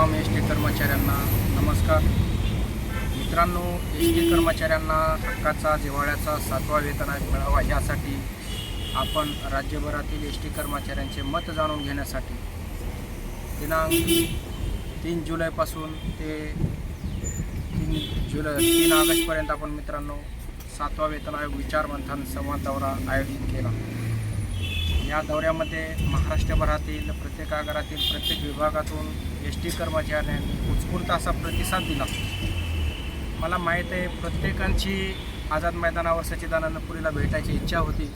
तमाम S T कर्मचाऱ्यांना नमस्कार. मित्रांनो एस टी कर्मचाऱ्यांना हक्काचा जिवाळ्याचा सातवा वेतन आयोग मिळावा यासाठी आपण राज्यभरातील एस टी कर्मचाऱ्यांचे मत जाणून घेण्यासाठी दिनांक तीन जुलैपासून ते तीन जुलै तीन ऑगस्टपर्यंत आपण मित्रांनो सातवा वेतन आयोग विचार मंथन संवाद दौरा आयोजित केला. या दौऱ्यामध्ये महाराष्ट्रभरातील प्रत्येक आगारातील प्रत्येक विभागातून एस टी कर्मचाऱ्यांनी उत्स्फूर्त असा प्रतिसाद दिला. मला माहीत आहे प्रत्येकांची आझाद मैदानावर सच्चिदानंद पुरीला भेटायची इच्छा होती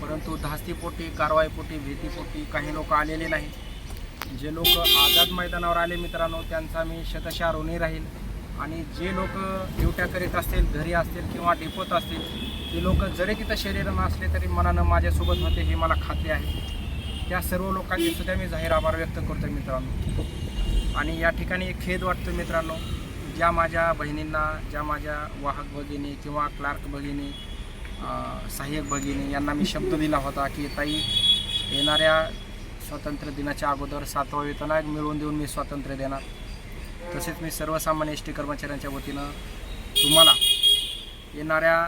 परंतु धास्तीपोटी कारवाईपोटी भीतीपोटी काही लोक आलेले नाही जे लोक आझाद मैदानावर आले मित्रांनो त्यांचा मी शतशा ऋणी राहील. आणि जे लोक ड्युट्या करीत असतील घरी असतील किंवा डेपोत असतील ते लोक जरी तिथं शरीर नसले तरी मनानं माझ्यासोबत होते हे मला खात्री आहे. त्या सर्व लोकांचे सुद्धा मी जाहीर आभार व्यक्त करतो मित्रांनो. आणि या ठिकाणी एक खेद वाटतो मित्रांनो ज्या माझ्या बहिणींना ज्या माझ्या वाहक भगिनी किंवा क्लार्क भगिनी सहाय्यक भगिनी यांना मी शब्द दिला होता की ताई येणाऱ्या स्वातंत्र्य दिनाच्या अगोदर सातवा वेतन मिळवून देऊन मी स्वातंत्र्य देणार. तसेच मी सर्वसामान्य एस टी कर्मचाऱ्यांच्या वतीनं तुम्हाला येणाऱ्या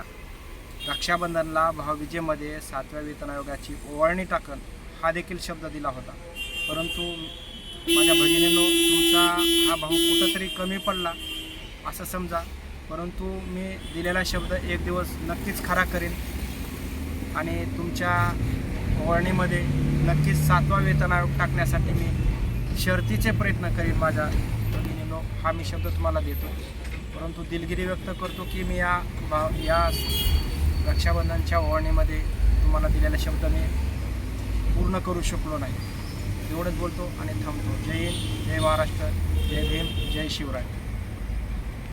रक्षाबंधनला भावविजेमध्ये सातव्या वेतन आयोगाची ओवाळणी टाकण हा देखील शब्द दिला होता. परंतु माझ्या भगिनीनो तुमचा हा भाऊ कुठंतरी कमी पडला असं समजा. परंतु मी दिलेला शब्द एक दिवस नक्कीच खरा करेन आणि तुमच्या ओवाळणीमध्ये नक्कीच सातवा वेतन आयोग टाकण्यासाठी मी शर्तीचे प्रयत्न करीन माझ्या हा मी शब्द तुम्हाला देतो. परंतु दिलगिरी व्यक्त करतो की मी या बा या रक्षाबंधनच्या ओवाळणीमध्ये तुम्हाला दिलेला शब्द मी पूर्ण करू शकलो नाही. एवढंच बोलतो आणि थांबतो. जय हिंद जय महाराष्ट्र जय भीम जय शिवराय.